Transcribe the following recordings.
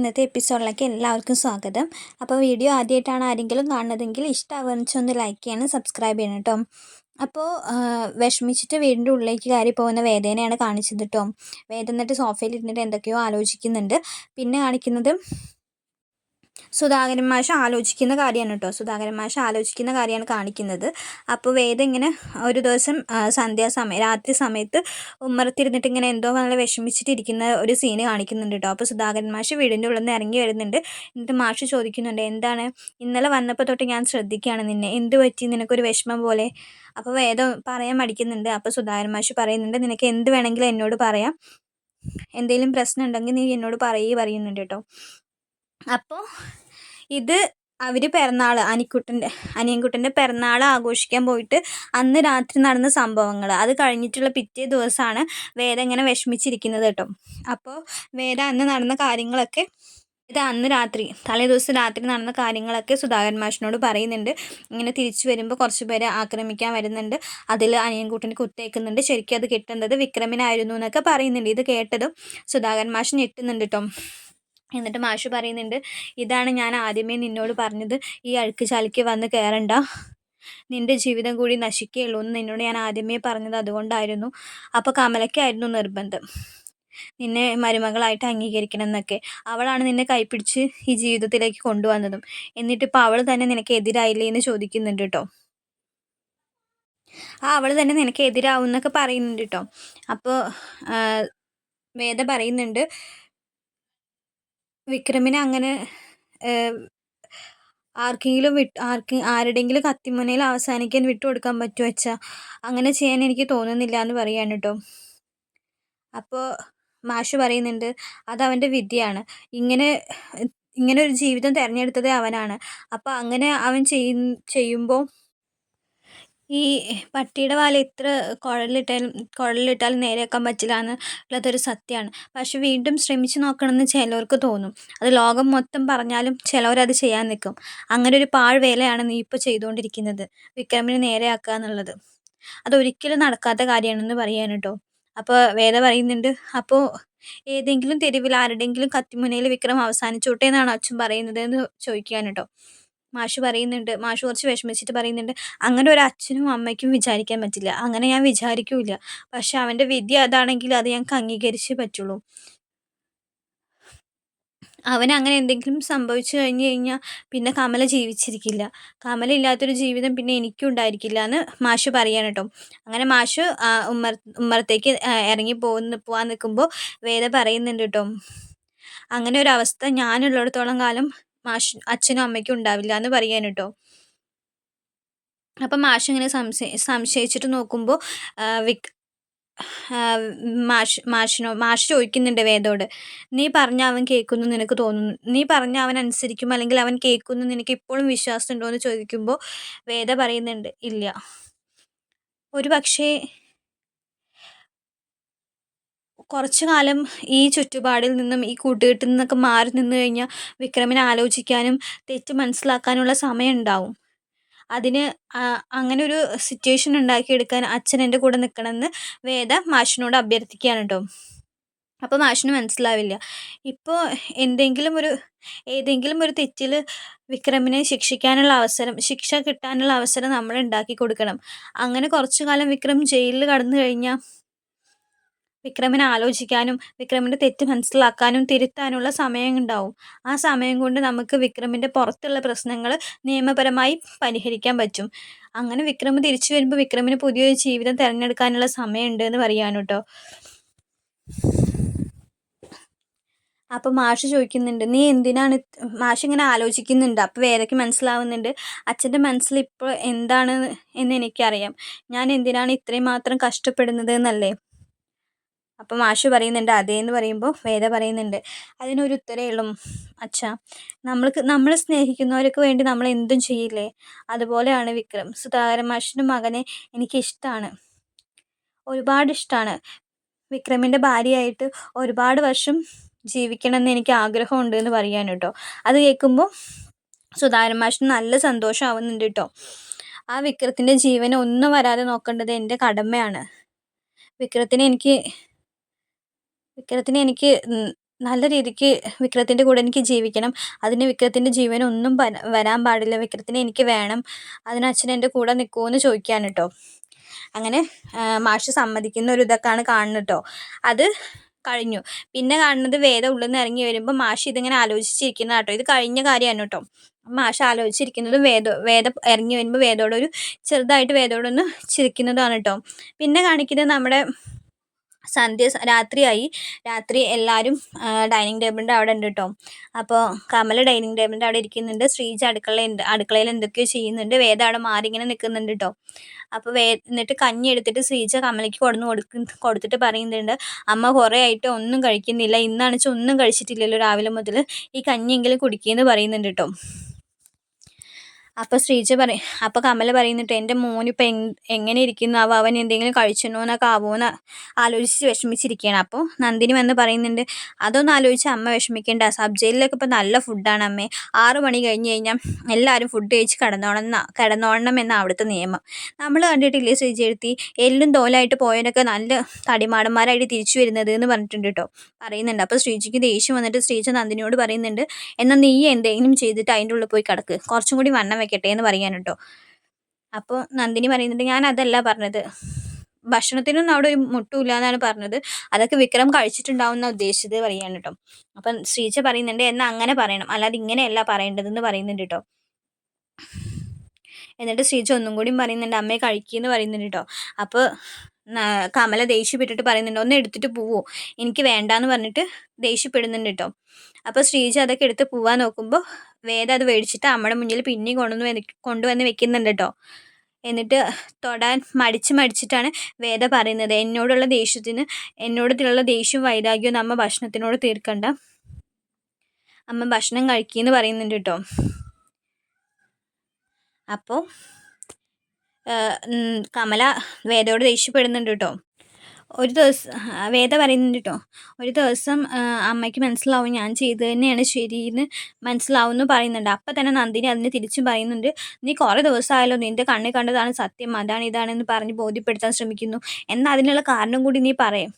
ഇന്നത്തെ എപ്പിസോഡിലേക്ക് എല്ലാവർക്കും സ്വാഗതം. അപ്പോൾ വീഡിയോ ആദ്യമായിട്ടാണ് ആരെങ്കിലും കാണുന്നതെങ്കിൽ ഇഷ്ടമാവുമെന്ന് വെച്ചാൽ ഒന്ന് ലൈക്ക് ചെയ്യണം സബ്സ്ക്രൈബ് ചെയ്യണം കേട്ടോ. അപ്പോൾ വിഷമിച്ചിട്ട് വീടിന്റെ ഉള്ളിലേക്ക് കയറി പോകുന്ന വേദനയാണ് കാണിച്ചത് കേട്ടോ. വേദന എന്നിട്ട് സോഫയിൽ ഇരുന്നിട്ട് എന്തൊക്കെയോ ആലോചിക്കുന്നുണ്ട്. പിന്നെ കാണിക്കുന്നത് സുധാകരൻ മാഷ് ആലോചിക്കുന്ന കാര്യമാണ് കേട്ടോ. സുധാകരൻ മാഷ് ആലോചിക്കുന്ന കാര്യമാണ് കാണിക്കുന്നത്. അപ്പോൾ വേദ ഇങ്ങനെ ഒരു ദിവസം സന്ധ്യാസമയം രാത്രി സമയത്ത് ഉമ്മറത്തിരുന്നിട്ട് ഇങ്ങനെ എന്തോ നല്ല വിഷമിച്ചിട്ടിരിക്കുന്ന ഒരു സീന് കാണിക്കുന്നുണ്ട് കേട്ടോ. അപ്പോൾ സുധാകരൻ മാഷ് വീടിന്റെ ഉള്ളിൽ നിന്ന് ഇറങ്ങി വരുന്നുണ്ട്. എന്നിട്ട് മാഷ് ചോദിക്കുന്നുണ്ട് എന്താണ്? ഇന്നലെ വന്നപ്പോൾ തൊട്ട് ഞാൻ ശ്രദ്ധിക്കുകയാണ് നിന്നെ. എന്ത് പറ്റി? നിനക്കൊരു വിഷമം പോലെ. അപ്പോൾ വേദം പറയാൻ മടിക്കുന്നുണ്ട്. അപ്പോൾ സുധാകരൻ മാഷ് പറയുന്നുണ്ട് നിനക്ക് എന്ത് വേണമെങ്കിലും എന്നോട് പറയാം. എന്തെങ്കിലും പ്രശ്നം ഉണ്ടെങ്കിൽ നീ എന്നോട് പറയുകയും പറയുന്നുണ്ട് കേട്ടോ. അപ്പോൾ ഇത് അവർ പിറന്നാൾ അനിക്കുട്ടന്റെ അനിയൻകുട്ടന്റെ പിറന്നാൾ ആഘോഷിക്കാൻ പോയിട്ട് അന്ന് രാത്രി നടന്ന സംഭവങ്ങൾ അത് കഴിഞ്ഞിട്ടുള്ള പിറ്റേ ദിവസമാണ് വേദ ഇങ്ങനെ വിഷമിച്ചിരിക്കുന്നത് കേട്ടോ. അപ്പോൾ വേദ അന്ന് നടന്ന കാര്യങ്ങളൊക്കെ ഇത് അന്ന് രാത്രി തലേ ദിവസം രാത്രി നടന്ന കാര്യങ്ങളൊക്കെ സുധാകരൻ മാഷിനോട് പറയുന്നുണ്ട്. ഇങ്ങനെ തിരിച്ചു വരുമ്പോൾ കുറച്ച് പേരെ ആക്രമിക്കാൻ വരുന്നുണ്ട്. അതിൽ അനിയൻകുട്ടന് കുത്തേക്കുന്നുണ്ട്. ശരിക്കും അത് കിട്ടുന്നത് വിക്രമിനായിരുന്നു എന്നൊക്കെ പറയുന്നുണ്ട്. ഇത് കേട്ടതും സുധാകരൻ മാഷ് ഞെട്ടുന്നുണ്ട് കേട്ടോ. എന്നിട്ട് മാഷ് പറയുന്നുണ്ട് ഇതാണ് ഞാൻ ആദ്യമേ നിന്നോട് പറഞ്ഞത് ഈ അഴുക്ക് ചാലിക്ക് വന്ന് കയറണ്ട. നിന്റെ ജീവിതം കൂടി നശിക്കുകയുള്ളൂ. എന്ന് നിന്നോട് ഞാൻ ആദ്യമേ പറഞ്ഞത് അതുകൊണ്ടായിരുന്നു. അപ്പോൾ കമലക്കായിരുന്നു നിർബന്ധം. നിന്നെ മരുമകളായിട്ട് അംഗീകരിക്കണം എന്നൊക്കെ. അവളാണ് നിന്നെ കൈപ്പിടിച്ച് ഈ ജീവിതത്തിലേക്ക് കൊണ്ടുവന്നതും. എന്നിട്ട് എന്നിട്ടിപ്പോൾ അവൾ തന്നെ നിനക്ക് എതിരായില്ലേ എന്ന് ചോദിക്കുന്നുണ്ട് കേട്ടോ ആ അവൾ തന്നെ നിനക്ക് എതിരാവും എന്നൊക്കെ പറയുന്നുണ്ട് കേട്ടോ അപ്പോൾ വേദ പറയുന്നുണ്ട് വിക്രമിനെ അങ്ങനെ ആർക്കെങ്കിലും വിട്ട് ആർക്ക് ആരുടെയെങ്കിലും കത്തിമുനയിൽ അവസാനിക്കാൻ വിട്ടു കൊടുക്കാൻ പറ്റുമോ വെച്ചാൽ അങ്ങനെ ചെയ്യാൻ എനിക്ക് തോന്നുന്നില്ല എന്ന് പറയാണ് കേട്ടോ അപ്പോൾ മാഷ് പറയുന്നുണ്ട് അത് അവന്റെ വിദ്യയാണ്. ഇങ്ങനെ ഇങ്ങനെ ഒരു ജീവിതം തിരഞ്ഞെടുത്തത് അവനാണ്. അപ്പോൾ അങ്ങനെ അവൻ ചെയ്യുമ്പോൾ ഈ പട്ടിയുടെ വാല എത്ര കുഴലിട്ടാലും കുഴലിലിട്ടാലും നേരെയാക്കാൻ പറ്റില്ല എന്നുള്ളതൊരു സത്യമാണ്. പക്ഷെ വീണ്ടും ശ്രമിച്ചു നോക്കണമെന്ന് ചിലവർക്ക് തോന്നും. അത് ലോകം മൊത്തം പറഞ്ഞാലും ചിലവരത് ചെയ്യാൻ നിൽക്കും. അങ്ങനെ ഒരു പാഴ്വേലയാണ് നീ ഇപ്പോൾ ചെയ്തുകൊണ്ടിരിക്കുന്നത്. വിക്രമിനെ നേരെയാക്കുക എന്നുള്ളത്. അതൊരിക്കലും നടക്കാത്ത കാര്യമാണെന്ന് പറയാൻ കേട്ടോ. അപ്പോൾ വേദ പറയുന്നുണ്ട് അപ്പോൾ ഏതെങ്കിലും തെരുവിൽ ആരുടെയെങ്കിലും കത്തിമുനയിൽ വിക്രം അവസാനിച്ചോട്ടെ എന്നാണ് അച്ഛൻ പറയുന്നത് എന്ന് ചോദിക്കാൻ കേട്ടോ. മാഷ് പറയുന്നുണ്ട് മാഷ് കുറച്ച് വിഷമിച്ചിട്ട് പറയുന്നുണ്ട് അങ്ങനെ ഒരു അച്ഛനും അമ്മയ്ക്കും വിചാരിക്കാൻ പറ്റില്ല. അങ്ങനെ ഞാൻ വിചാരിക്കൂല പക്ഷെ അവന്റെ വിദ്യ അതാണെങ്കിൽ അത് ഞങ്ങൾക്ക് അംഗീകരിച്ചേ പറ്റുള്ളൂ. അവന് അങ്ങനെ എന്തെങ്കിലും സംഭവിച്ചു കഴിഞ്ഞു കഴിഞ്ഞാൽ പിന്നെ കമല ജീവിച്ചിരിക്കില്ല. കമല ഇല്ലാത്തൊരു ജീവിതം പിന്നെ എനിക്കും ഉണ്ടായിരിക്കില്ല എന്ന് മാഷ് പറയാണ് കേട്ടോ. അങ്ങനെ മാഷ് ഉമ്മർ ഉമ്മറത്തേക്ക് ഇറങ്ങി പോകുന്ന പോകാൻ നിൽക്കുമ്പോൾ വേദ പറയുന്നുണ്ട് കേട്ടോ. അങ്ങനെ ഒരു അവസ്ഥ ഞാനുള്ളിടത്തോളം കാലം മാഷ് അച്ഛനും അമ്മയ്ക്കും ഉണ്ടാവില്ല എന്ന് പറയാൻ കേട്ടോ. അപ്പം മാഷ് ഇങ്ങനെ സംശയ സംശയിച്ചിട്ട് നോക്കുമ്പോൾ വിക് മാഷ് മാഷിനോ മാഷ് ചോദിക്കുന്നുണ്ട് വേദോട്. നീ പറഞ്ഞ അവൻ കേൾക്കുന്നു നിനക്ക് തോന്നുന്നു നീ പറഞ്ഞ അവൻ അനുസരിക്കും അല്ലെങ്കിൽ അവൻ കേൾക്കുന്നു നിനക്ക് ഇപ്പോഴും വിശ്വാസം ഉണ്ടോ എന്ന് ചോദിക്കുമ്പോൾ വേദ പറയുന്നുണ്ട് ഇല്ല. ഒരു പക്ഷേ കുറച്ചു കാലം ഈ ചുറ്റുപാടിൽ നിന്നും ഈ കൂട്ടുകെട്ടിൽ നിന്നൊക്കെ മാറി നിന്ന് കഴിഞ്ഞാൽ വിക്രമിനെ ആലോചിക്കാനും തെറ്റ് മനസ്സിലാക്കാനുള്ള സമയം ഉണ്ടാവും അതിന് അങ്ങനെ ഒരു സിറ്റുവേഷൻ ഉണ്ടാക്കിയെടുക്കാൻ അച്ഛൻ എന്റെ കൂടെ നിൽക്കണമെന്ന് വേദ മാഷിനോട് അഭ്യർത്ഥിക്കുകയാണ് കേട്ടോ. അപ്പോൾ മാഷിന് മനസ്സിലാവില്ല. ഇപ്പോൾ എന്തെങ്കിലും ഒരു ഏതെങ്കിലും ഒരു തെറ്റിൽ വിക്രമിനെ ശിക്ഷിക്കാനുള്ള അവസരം ശിക്ഷ കിട്ടാനുള്ള അവസരം നമ്മൾ ഉണ്ടാക്കി കൊടുക്കണം. അങ്ങനെ കുറച്ചു കാലം വിക്രം ജയിലിൽ കടന്നു കഴിഞ്ഞാൽ വിക്രമിനെ ആലോചിക്കാനും വിക്രമിന്റെ തെറ്റ് മനസ്സിലാക്കാനും തിരുത്താനുള്ള സമയം ഉണ്ടാവും. ആ സമയം കൊണ്ട് നമുക്ക് വിക്രമിന്റെ പുറത്തുള്ള പ്രശ്നങ്ങൾ നിയമപരമായി പരിഹരിക്കാൻ പറ്റും. അങ്ങനെ വിക്രം തിരിച്ചു വരുമ്പോൾ വിക്രമിന് പുതിയൊരു ജീവിതം തിരഞ്ഞെടുക്കാനുള്ള സമയമുണ്ട് എന്ന് പറയാനും കേട്ടോ. അപ്പോൾ മാഷ് ചോദിക്കുന്നുണ്ട് നീ എന്തിനാണ് മാഷ് ഇങ്ങനെ ആലോചിക്കുന്നുണ്ട്. അപ്പോൾ വേദയ്ക്ക് മനസ്സിലാവുന്നുണ്ട് അച്ഛന്റെ മനസ്സിൽ ഇപ്പോൾ എന്താണ് എന്ന് എനിക്കറിയാം. ഞാൻ എന്തിനാണ് ഇത്രയും മാത്രം കഷ്ടപ്പെടുന്നത് എന്നല്ലേ? അപ്പം മാഷ് പറയുന്നുണ്ട് അതേന്ന് പറയുമ്പോൾ വേദ പറയുന്നുണ്ട്. അതിനൊരു ഉത്തരേ ഉള്ളൂ അച്ഛാ. നമ്മൾക്ക് നമ്മൾ സ്നേഹിക്കുന്നവർക്ക് വേണ്ടി നമ്മൾ എന്തും ചെയ്യില്ലേ? അതുപോലെയാണ് വിക്രം. സുധാകരൻ മാഷിന്റെ മകനെ എനിക്കിഷ്ടമാണ് ഒരുപാട് ഇഷ്ടമാണ് വിക്രമിന്റെ ഭാര്യയായിട്ട് ഒരുപാട് വർഷം ജീവിക്കണമെന്ന് എനിക്ക് ആഗ്രഹമുണ്ട് എന്ന് പറയാൻ കേട്ടോ. അത് കേൾക്കുമ്പോൾ സുധാകരൻ മാഷിന് നല്ല സന്തോഷമാവുന്നുണ്ട് കേട്ടോ. ആ വിക്രത്തിന്റെ ജീവനെ ഒന്നും വരാതെ നോക്കേണ്ടത് എന്റെ കടമയാണ്. വിക്രത്തിനെ എനിക്ക് വിക്രത്തിനെ എനിക്ക് നല്ല രീതിക്ക് വിക്രത്തിന്റെ കൂടെ എനിക്ക് ജീവിക്കണം. അതിന് വിക്രത്തിന്റെ ജീവനൊന്നും വരാൻ പാടില്ല. വിക്രത്തിനെ എനിക്ക് വേണം. അതിന് അച്ഛൻ എന്റെ കൂടെ നിൽക്കുമോ എന്ന് ചോദിക്കുകയാണ് കേട്ടോ അങ്ങനെ മാഷ് സമ്മതിക്കുന്ന ഒരു ഇതൊക്കെയാണ് കാണുന്നത് കേട്ടോ അത് കഴിഞ്ഞു. പിന്നെ കാണുന്നത് വേദ ഉള്ളിൽ നിന്ന് ഇറങ്ങി വരുമ്പോൾ മാഷ് ഇതിങ്ങനെ ആലോചിച്ചിരിക്കുന്ന കേട്ടോ ഇത് കഴിഞ്ഞ കാര്യമാണ് കേട്ടോ മാഷ് ആലോചിച്ചിരിക്കുന്നത് വേദ വേദ ഇറങ്ങി വരുമ്പോൾ വേദോടൊരു ചെറുതായിട്ട് വേദോടൊന്ന് ചിരിക്കുന്നതാണ് കേട്ടോ പിന്നെ കാണിക്കുന്നത് നമ്മുടെ സന്ധ്യ രാത്രിയായി. രാത്രി എല്ലാവരും ഡൈനിങ് ടേബിളിന്റെ അവിടെ ഉണ്ട് കേട്ടോ അപ്പോൾ കമൽ ഡൈനിങ് ടേബിളിന്റെ അവിടെ ഇരിക്കുന്നുണ്ട്. ശ്രീജ അടുക്കളയിൽ അടുക്കളയിൽ എന്തൊക്കെയോ ചെയ്യുന്നുണ്ട്. വേദ അവിടെ മാറി ഇങ്ങനെ നിൽക്കുന്നുണ്ട് കേട്ടോ അപ്പോൾ വേ എന്നിട്ട് കഞ്ഞി എടുത്തിട്ട് ശ്രീജ കമലയ്ക്ക് കൊടുന്ന് കൊടുക്ക കൊടുത്തിട്ട് പറയുന്നുണ്ട്. അമ്മ കുറേ ആയിട്ട് ഒന്നും കഴിക്കുന്നില്ല. ഇന്നാണെച്ചാൽ ഒന്നും കഴിച്ചിട്ടില്ലല്ലോ രാവിലെ മുതൽ ഈ കഞ്ഞിയെങ്കിലും കുടിക്കുമെന്ന് പറയുന്നുണ്ട് കേട്ടോ അപ്പോൾ ശ്രീജ പറയും അപ്പോൾ കമല പറയുന്നുണ്ട് എന്റെ മോനിപ്പോൾ എങ്ങനെ ഇരിക്കുന്നു? അവ അവൻ എന്തെങ്കിലും കഴിച്ചെന്നോ? എന്നൊക്കെ ആവുമോയെന്ന് ആലോചിച്ച് വിഷമിച്ചിരിക്കുകയാണ് അപ്പോൾ നന്ദിനി വന്ന് പറയുന്നുണ്ട് അതൊന്നും ആലോചിച്ച് അമ്മ വിഷമിക്കേണ്ട. സബ് ജയിലിലൊക്കെ ഇപ്പോൾ നല്ല ഫുഡാണ് അമ്മേ. ആറ് മണി കഴിഞ്ഞ് കഴിഞ്ഞാൽ എല്ലാവരും ഫുഡ് കഴിച്ച് കിടന്നോണം കിടന്നോണം എന്ന അവിടുത്തെ നിയമം. നമ്മൾ കണ്ടിട്ടില്ലേ ശ്രീജ എഴുത്തി? എല്ലും തോലായിട്ട് പോയവരൊക്കെ നല്ല തടിമാടന്മാരായിട്ട് തിരിച്ചു വരുന്നത് എന്ന് പറഞ്ഞിട്ടുണ്ട് കേട്ടോ പറയുന്നുണ്ട്. അപ്പോൾ ശ്രീജിക്ക് ദേഷ്യം വന്നിട്ട് ശ്രീജ നന്ദിനിയോട് പറയുന്നുണ്ട് എന്നാൽ നീ എന്തെങ്കിലും ചെയ്തിട്ട് അതിന്റെ ഉള്ളിൽ പോയി കിടക്ക്. കുറച്ചും കൂടി വണ്ണം വെക്കട്ടെ എന്ന് പറയാൻ കേട്ടോ അപ്പോൾ നന്ദിനി പറയുന്നുണ്ട് ഞാൻ അതല്ല പറഞ്ഞത്. ഭക്ഷണത്തിനൊന്നും അവിടെ ഒരു മുട്ടുമില്ല എന്നാണ് പറഞ്ഞത്. അതൊക്കെ വിക്രം കഴിച്ചിട്ടുണ്ടാവുന്ന ഉദ്ദേശിച്ചത് പറയാൻ കേട്ടോ. അപ്പം ശ്രീജ പറയുന്നുണ്ട് എന്നാൽ അങ്ങനെ പറയണം. അല്ലാതെ ഇങ്ങനെയല്ല പറയേണ്ടതെന്ന് പറയുന്നുണ്ട് കേട്ടോ. എന്നിട്ട് ശ്രീജ ഒന്നും കൂടി പറയുന്നുണ്ട് അമ്മയെ കഴിക്കുമെന്ന് പറയുന്നുണ്ട് കേട്ടോ. അപ്പോൾ കമല ദേഷ്യപ്പെട്ടിട്ട് പറയുന്നുണ്ട് ഒന്ന് എടുത്തിട്ട് പോവോ? എനിക്ക് വേണ്ടാന്ന് പറഞ്ഞിട്ട് ദേഷ്യപ്പെടുന്നുണ്ട് കേട്ടോ. അപ്പോൾ ശ്രീജ അതൊക്കെ എടുത്ത് പോവാൻ നോക്കുമ്പോൾ വേദ അത് മേടിച്ചിട്ട് അമ്മയുടെ മുന്നിൽ പിന്നെയും കൊണ്ടുവന്ന് കൊണ്ടുവന്ന് വെക്കുന്നുണ്ട് കേട്ടോ എന്നിട്ട് തൊടാൻ മടിച്ച് മടിച്ചിട്ടാണ് വേദ പറയുന്നത്. എന്നോടുള്ള ദേഷ്യത്തിന് എന്നോടുള്ള ദേഷ്യവും വൈരാഗ്യവും അമ്മ ഭക്ഷണത്തിനോട് തീർക്കണ്ട. അമ്മ ഭക്ഷണം കഴിക്കുമെന്ന് പറയുന്നുണ്ട് കേട്ടോ അപ്പോൾ കമല വേദയോട് ദേഷ്യപ്പെടുന്നുണ്ട് കേട്ടോ ഒരു ദിവസം വേദ പറയുന്നുണ്ട് കേട്ടോ ഒരു ദിവസം അമ്മയ്ക്ക് മനസ്സിലാവും ഞാൻ ചെയ്തു തന്നെയാണ് ശരിയെന്ന് മനസ്സിലാവും എന്ന് പറയുന്നുണ്ട്. അപ്പം തന്നെ നന്ദിനി അതിന് തിരിച്ചും പറയുന്നുണ്ട് നീ കുറേ ദിവസമായാലോ നിന്റെ കണ്ണിൽ കണ്ടതാണ് സത്യം അതാണ് ഇതാണെന്ന് പറഞ്ഞ് ബോധ്യപ്പെടുത്താൻ ശ്രമിക്കുന്നു. എന്നാൽ അതിനുള്ള കാരണം കൂടി നീ പറയും.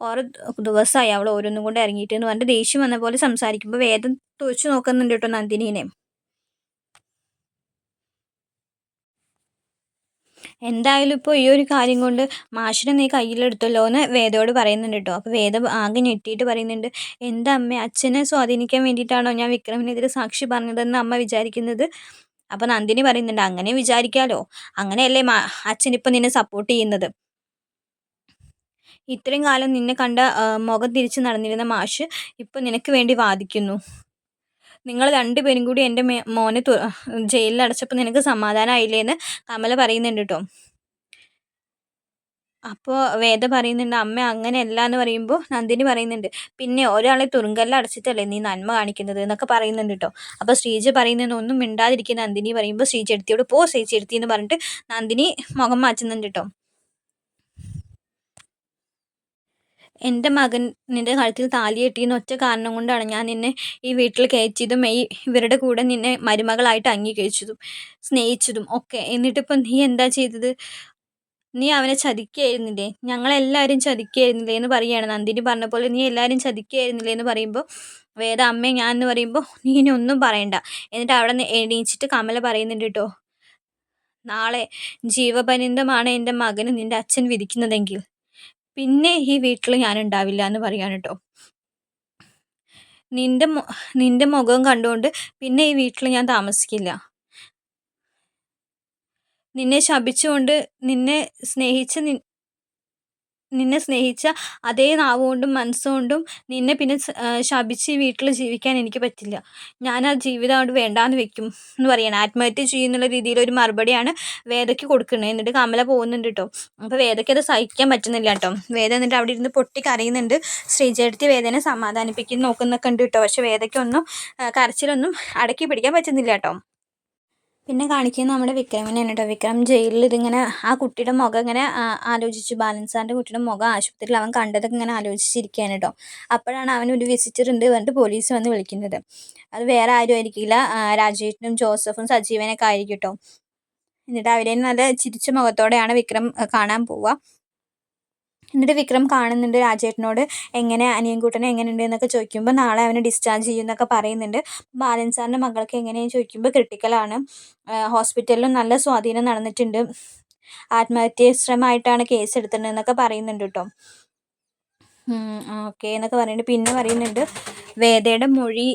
കുറേ ദിവസമായി അവൾ ഓരോന്നും കൊണ്ട് ഇറങ്ങിയിട്ട് എന്ന് പറഞ്ഞിട്ട് ദേഷ്യം വന്ന പോലെ സംസാരിക്കുമ്പോൾ വേദം തുവച്ചു നോക്കുന്നുണ്ട് കേട്ടോ നന്ദിനീനെ. എന്തായാലും ഇപ്പോൾ ഈ ഒരു കാര്യം കൊണ്ട് മാഷിനെ നീ കയ്യിലെടുത്തല്ലോ എന്ന് വേദയോട് പറയുന്നുണ്ട് കേട്ടോ. അപ്പോൾ വേദ ആകെ ഞെട്ടിയിട്ട് പറയുന്നുണ്ട് എന്താ അമ്മ അച്ഛനെ സ്വാധീനിക്കാൻ വേണ്ടിയിട്ടാണോ ഞാൻ വിക്രമിനെതിരെ സാക്ഷി പറഞ്ഞതെന്ന് അമ്മ വിചാരിക്കുന്നത്? അപ്പോൾ നന്ദിനി പറയുന്നുണ്ട് അങ്ങനെ വിചാരിക്കാലോ. അങ്ങനെയല്ലേ മാ അച്ഛൻ ഇപ്പം നിന്നെ സപ്പോർട്ട് ചെയ്യുന്നത്? ഇത്രയും കാലം നിന്നെ കണ്ട മുഖം തിരിച്ച് നടന്നിരുന്ന മാഷ് ഇപ്പം നിനക്ക് വേണ്ടി വാദിക്കുന്നു. നിങ്ങൾ രണ്ടുപേരും കൂടി എന്റെ മോനെ ജയിലിൽ അടച്ചപ്പോൾ നിനക്ക് സമാധാനമായില്ലേ എന്ന് കമല പറയുന്നുണ്ട് കേട്ടോ അപ്പോൾ വേദ പറയുന്നുണ്ട് അമ്മ അങ്ങനെയല്ല എന്ന് പറയുമ്പോൾ നന്ദിനി പറയുന്നുണ്ട് പിന്നെ ഒരാളെ തുറുങ്കല്ല അടച്ചിട്ടല്ലേ നീ നന്മ കാണിക്കുന്നത്? എന്നൊക്കെ പറയുന്നുണ്ട് കേട്ടോ അപ്പോൾ ശ്രീജ പറയുന്നത് ഒന്നും മിണ്ടാതിരിക്കുന്ന നന്ദിനി പറയുമ്പോൾ ശ്രീജ എടുത്തിയോട് പോ ശ്രീജ എടുത്തി എന്ന് പറഞ്ഞിട്ട് നന്ദിനി മുഖം മാറ്റുന്നുണ്ട് കേട്ടോ എന്റെ മകൻ നിന്റെ കഴുത്തിൽ താലി കെട്ടിയെന്ന ഒറ്റ കാരണം കൊണ്ടാണ് ഞാൻ നിന്നെ ഈ വീട്ടിൽ കയറ്റിയതും ഈ ഇവരുടെ കൂടെ നിന്നെ മരുമകളായിട്ട് അംഗീകരിച്ചതും സ്നേഹിച്ചതും ഒക്കെ. എന്നിട്ടിപ്പം നീ എന്താ ചെയ്തത്? നീ അവനെ ചതിക്കുകയായിരുന്നില്ലേ? ഞങ്ങളെല്ലാവരും ചതിക്കുകയായിരുന്നില്ലേ എന്ന് പറയുകയാണ്. നന്ദിനി പറഞ്ഞ പോലെ നീ എല്ലാവരും ചതിക്കുകയായിരുന്നില്ലേ എന്ന് പറയുമ്പോൾ വേദ അമ്മ ഞാൻ എന്ന് പറയുമ്പോൾ നീ ഇനി ഒന്നും പറയണ്ട. എന്നിട്ട് അവിടെ നിന്ന് എണീച്ചിട്ട് കമല പറയുന്നുണ്ട് കേട്ടോ നാളെ ജീവപര്യന്തമാണ് എന്റെ മകന് നിന്റെ അച്ഛൻ വിധിക്കുന്നതെങ്കിൽ. പിന്നെ ഈ വീട്ടിൽ ഞാൻ ഉണ്ടാവില്ല എന്ന് പറയാൻ കേട്ടോ നിന്റെ നിന്റെ മുഖം കണ്ടുകൊണ്ട് പിന്നെ ഈ വീട്ടിൽ ഞാൻ താമസിക്കില്ല. നിന്നെ ശപിച്ചുകൊണ്ട് നിന്നെ സ്നേഹിച്ച് നിന്നെ സ്നേഹിച്ച അതേ നാവുകൊണ്ടും മനസ്സുകൊണ്ടും നിന്നെ പിന്നെ ശപിച്ച് വീട്ടിൽ ജീവിക്കാൻ എനിക്ക് പറ്റില്ല. ഞാൻ ആ ജീവിതം അവിടെ വേണ്ടാന്ന് വെക്കും എന്ന് പറയണം. ആത്മഹത്യ ചെയ്യുന്നുള്ള രീതിയിൽ ഒരു മറുപടിയാണ് വേദയ്ക്ക് കൊടുക്കുന്നത്. എന്നിട്ട് കമല പോകുന്നുണ്ട് കേട്ടോ. അപ്പോൾ വേദയ്ക്ക് അത് സഹിക്കാൻ പറ്റുന്നില്ല കേട്ടോ. വേദ എന്നിട്ട് അവിടെ ഇരുന്ന് പൊട്ടി കരയുന്നുണ്ട്. ശ്രീചേർത്തി വേദനെ സമാധാനിപ്പിക്കുന്ന നോക്കുന്നൊക്കെ ഉണ്ട് കേട്ടോ. പക്ഷെ വേദയ്ക്കൊന്നും കരച്ചിലൊന്നും അടക്കി പിടിക്കാൻ പറ്റുന്നില്ല കേട്ടോ. പിന്നെ കാണിക്കുന്നത് നമ്മുടെ വിക്രമിനെയാണ് കേട്ടോ വിക്രം ജയിലിൽ ഇതിങ്ങനെ ആ കുട്ടിയുടെ മുഖം ഇങ്ങനെ ആലോചിച്ചു. ബാലൻസാറിന്റെ കുട്ടിയുടെ മുഖം ആശുപത്രിയിൽ അവൻ കണ്ടതൊക്കെ ഇങ്ങനെ ആലോചിച്ചിരിക്കുകയാണ് കേട്ടോ അപ്പോഴാണ് അവൻ ഒരു വിസിറ്റർ ഉണ്ട് പറഞ്ഞിട്ട് പോലീസ് വന്ന് വിളിക്കുന്നത്. അത് വേറെ ആരും ആയിരിക്കില്ല. രാജേഷിനും ജോസഫും സജീവനൊക്കെ ആയിരിക്കും കേട്ടോ എന്നിട്ട് അവരെ നല്ല ചിരിച്ച മുഖത്തോടെയാണ് വിക്രം കാണാൻ പോവുക. എന്നിട്ട് വിക്രം കാണുന്നുണ്ട് രാജേട്ടനോട് എങ്ങനെ അനിയൻകുട്ടനെ എങ്ങനെയുണ്ട്? എന്നൊക്കെ ചോദിക്കുമ്പോൾ നാളെ അവനെ ഡിസ്ചാർജ് ചെയ്യുമെന്നൊക്കെ പറയുന്നുണ്ട്. ബാലൻ സാറിന്റെ മകൾക്ക് എങ്ങനെയെന്ന് ചോദിക്കുമ്പോൾ ക്രിട്ടിക്കലാണ് ഹോസ്പിറ്റലിലും നല്ല സ്വാധീനം നടന്നിട്ടുണ്ട്. ആത്മഹത്യ ശ്രമമായിട്ടാണ് കേസ് എടുത്തിട്ടുണ്ടെന്നൊക്കെ പറയുന്നുണ്ട് കേട്ടോ ഓക്കെ എന്നൊക്കെ പറയുന്നുണ്ട്. പിന്നെ പറയുന്നുണ്ട് വേദയുടെ മൊഴി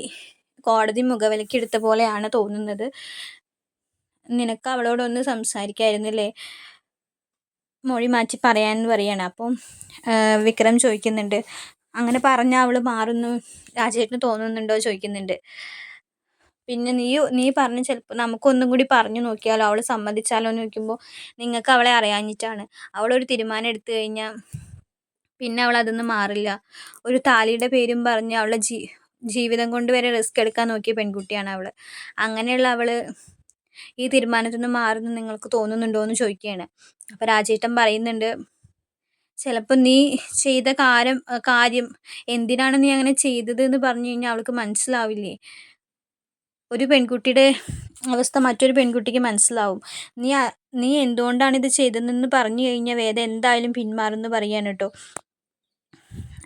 കോടതി മുഖവിലയ്ക്ക് എടുത്ത പോലെയാണ് തോന്നുന്നത്. നിനക്ക് അവളോടൊന്ന് സംസാരിക്കായിരുന്നില്ലേ? മൊഴി മാറ്റി പറയാമെന്ന് പറയാണ്. അപ്പം വിക്രം ചോദിക്കുന്നുണ്ട് അങ്ങനെ പറഞ്ഞാൽ അവൾ മാറുന്നു രാജേട്ടന് തോന്നുന്നുണ്ടോ? ചോദിക്കുന്നുണ്ട്. പിന്നെ നീ നീ പറഞ്ഞ് ചിലപ്പോൾ നമുക്കൊന്നും കൂടി പറഞ്ഞു നോക്കിയാലോ? അവൾ സമ്മതിച്ചാലോ? എന്ന് ചോദിക്കുമ്പോൾ നിങ്ങൾക്ക് അവളെ അറിയാഞ്ഞിട്ടാണ്. അവളൊരു തീരുമാനം എടുത്തു കഴിഞ്ഞാൽ പിന്നെ അവൾ അതൊന്നും മാറില്ല. ഒരു താലിയുടെ പേരും പറഞ്ഞ് അവളുടെ ജീ ജീവിതം കൊണ്ട് വരെ റിസ്ക് എടുക്കാൻ നോക്കിയ പെൺകുട്ടിയാണ് അവൾ അങ്ങനെയുള്ള അവൾ ഈ തീരുമാനത്തിൽ നിന്ന് മാറുന്നു നിങ്ങൾക്ക് തോന്നുന്നുണ്ടോ എന്ന് ചോദിക്കുകയാണ്. അപ്പോൾ രാജേട്ടൻ പറയുന്നുണ്ട് ചിലപ്പോൾ നീ ചെയ്ത കാര്യം കാര്യം എന്തിനാണ് നീ അങ്ങനെ ചെയ്തത് എന്ന് പറഞ്ഞു കഴിഞ്ഞാൽ അവൾക്ക് മനസ്സിലാവില്ലേ? ഒരു പെൺകുട്ടിയുടെ അവസ്ഥ മറ്റൊരു പെൺകുട്ടിക്ക് മനസ്സിലാവും. നീ നീ എന്തുകൊണ്ടാണ് ഇത് ചെയ്തതെന്ന് പറഞ്ഞു കഴിഞ്ഞാൽ വേദ എന്തായാലും പിന്മാറുമെന്ന് പറയാൻ കേട്ടോ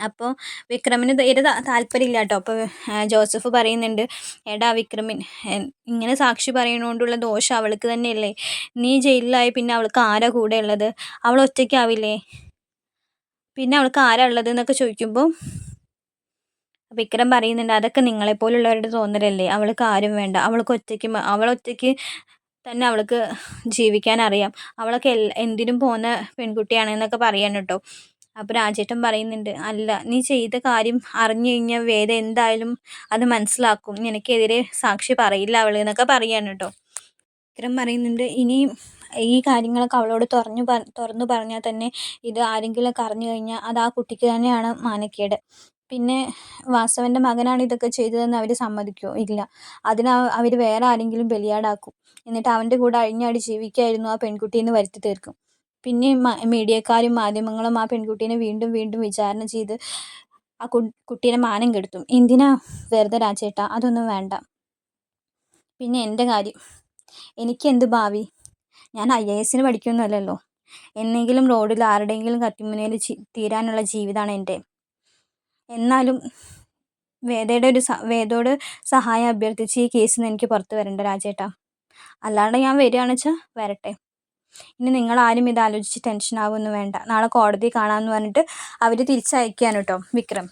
അപ്പോൾ വിക്രമിന് തീരെ താല്പര്യമില്ല കേട്ടോ അപ്പോൾ ജോസഫ് പറയുന്നുണ്ട് എടാ വിക്രമിൻ ഇങ്ങനെ സാക്ഷി പറയണോണ്ടുള്ള ദോഷം അവൾക്ക് തന്നെയല്ലേ? നീ ജയിലിലായി പിന്നെ അവൾക്ക് ആരാ കൂടെ ഉള്ളത്? അവൾ ഒറ്റയ്ക്കാവില്ലേ? പിന്നെ അവൾക്ക് ആരാ ഉള്ളത് എന്നൊക്കെ ചോദിക്കുമ്പോൾ വിക്രം പറയുന്നുണ്ട് അതൊക്കെ നിങ്ങളെപ്പോലുള്ളവരുടെ തോന്നലല്ലേ? അവൾക്ക് ആരും വേണ്ട. അവൾക്ക് ഒറ്റയ്ക്ക് അവളൊറ്റയ്ക്ക് തന്നെ അവൾക്ക് ജീവിക്കാൻ അറിയാം. അവളൊക്കെ എന്തിനും പോകുന്ന പെൺകുട്ടിയാണെന്നൊക്കെ പറയാണ് കേട്ടോ അപ്പോൾ രാജേട്ടൻ പറയുന്നുണ്ട് അല്ല നീ ചെയ്ത കാര്യം അറിഞ്ഞു കഴിഞ്ഞാൽ വേദ എന്തായാലും അത് മനസ്സിലാക്കും. നിനക്കെതിരെ സാക്ഷി പറയില്ല അവൾ എന്നൊക്കെ പറയാണ് കേട്ടോ വിക്രം പറയുന്നുണ്ട് ഇനിയും ഈ കാര്യങ്ങളൊക്കെ അവളോട് തുറന്നു തുറന്നു പറഞ്ഞാൽ തന്നെ ഇത് ആരെങ്കിലുമൊക്കെ അറിഞ്ഞു കഴിഞ്ഞാൽ അത് ആ കുട്ടിക്ക് തന്നെയാണ് മാനക്കേട്. പിന്നെ വാസവന്റെ മകനാണ് ഇതൊക്കെ ചെയ്തതെന്ന് അവർ സമ്മതിക്കുമോ ഇല്ല. അതിന് അവർ വേറെ ആരെങ്കിലും ബലിയാടാക്കും. എന്നിട്ട് അവന്റെ കൂടെ അഴിഞ്ഞാടി ജീവിക്കായിരുന്നു ആ പെൺകുട്ടിയെന്ന് വരുത്തി തീർക്കും. പിന്നെ മീഡിയക്കാരും മാധ്യമങ്ങളും ആ പെൺകുട്ടീനെ വീണ്ടും വീണ്ടും വിചാരണ ചെയ്ത് ആ കുട്ടീനെ മാനം കെടുത്തും. എന്തിനാ വെറുതെ രാജേട്ടാ? അതൊന്നും വേണ്ട. പിന്നെ എന്റെ കാര്യം. എനിക്ക് എന്ത് ഭാവി? ഞാൻ ഐ എ എസിന് പഠിക്കുന്നല്ലോ എന്നെങ്കിലും റോഡിൽ ആരുടെയെങ്കിലും കത്തിമുനയിൽ തീരാനുള്ള ജീവിതമാണ് എന്റെ. എന്നാലും വേദയുടെ ഒരു വേദയോട് സഹായം അഭ്യർത്ഥിച്ച് ഈ കേസിൽ നിന്ന് എനിക്ക് പുറത്ത് വരണ്ട രാജേട്ടാ. അല്ലാണ്ട് ഞാൻ വരികയാണെന്ന് വെച്ചാൽ വരട്ടെ. ഇനി നിങ്ങൾ ആരും ഇത് ആലോചിച്ച് ടെൻഷൻ ആവുമെന്ന് വേണ്ട. നാളെ കോടതി കാണാമെന്ന് പറഞ്ഞിട്ട് അവർ തിരിച്ചയക്കുകയാണ് കേട്ടോ വിക്രം.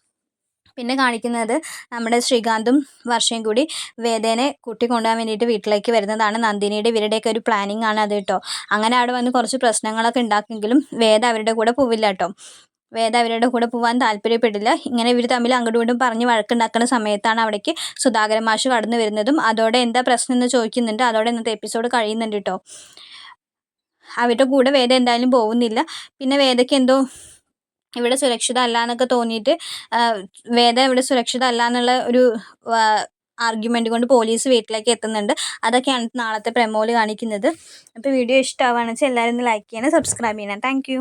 പിന്നെ കാണിക്കുന്നത് നമ്മുടെ ശ്രീകാന്തും വർഷയും കൂടി വേദേനെ കൂട്ടിക്കൊണ്ടുപോകാൻ വേണ്ടിയിട്ട് വീട്ടിലേക്ക് വരുന്നതാണ് നന്ദിനിയുടെ. ഇവരുടെയൊക്കെ ഒരു പ്ലാനിങ് ആണ് അത് കേട്ടോ അങ്ങനെ അവിടെ വന്ന് കുറച്ച് പ്രശ്നങ്ങളൊക്കെ ഉണ്ടാക്കിയെങ്കിലും വേദ അവരുടെ കൂടെ പോവില്ല കേട്ടോ വേദ അവരുടെ കൂടെ പോകാൻ താല്പര്യപ്പെടില്ല. ഇങ്ങനെ ഇവർ തമ്മിൽ അങ്ങോട്ടും ഇങ്ങോട്ടും പറഞ്ഞ് വഴക്കുണ്ടാക്കുന്ന സമയത്താണ് അവിടേക്ക് സുധാകരമാഷ് കടന്നു വരുന്നതും. അതോടെ എന്താ പ്രശ്നം എന്ന് ചോദിക്കുന്നുണ്ട്. അതോടെ ഇന്നത്തെ എപ്പിസോഡ് കഴിയുന്നുണ്ട് കേട്ടോ അവരുടെ കൂടെ വേദ എന്തായാലും പോകുന്നില്ല. പിന്നെ വേദയ്ക്ക് എന്തോ ഇവിടെ സുരക്ഷിത അല്ല എന്നൊക്കെ തോന്നിയിട്ട് വേദ ഇവിടെ സുരക്ഷിത അല്ല എന്നുള്ള ഒരു ആർഗ്യുമെന്റ് കൊണ്ട് പോലീസ് വീട്ടിലേക്ക് എത്തുന്നുണ്ട്. അതൊക്കെയാണ് നാളത്തെ പ്രമോൽ കാണിക്കുന്നത്. അപ്പോൾ വീഡിയോ ഇഷ്ടമാവുകയാണെന്ന് വെച്ചാൽ എല്ലാവരും ഒന്ന് ലൈക്ക് ചെയ്യണം സബ്സ്ക്രൈബ് ചെയ്യണം. താങ്ക്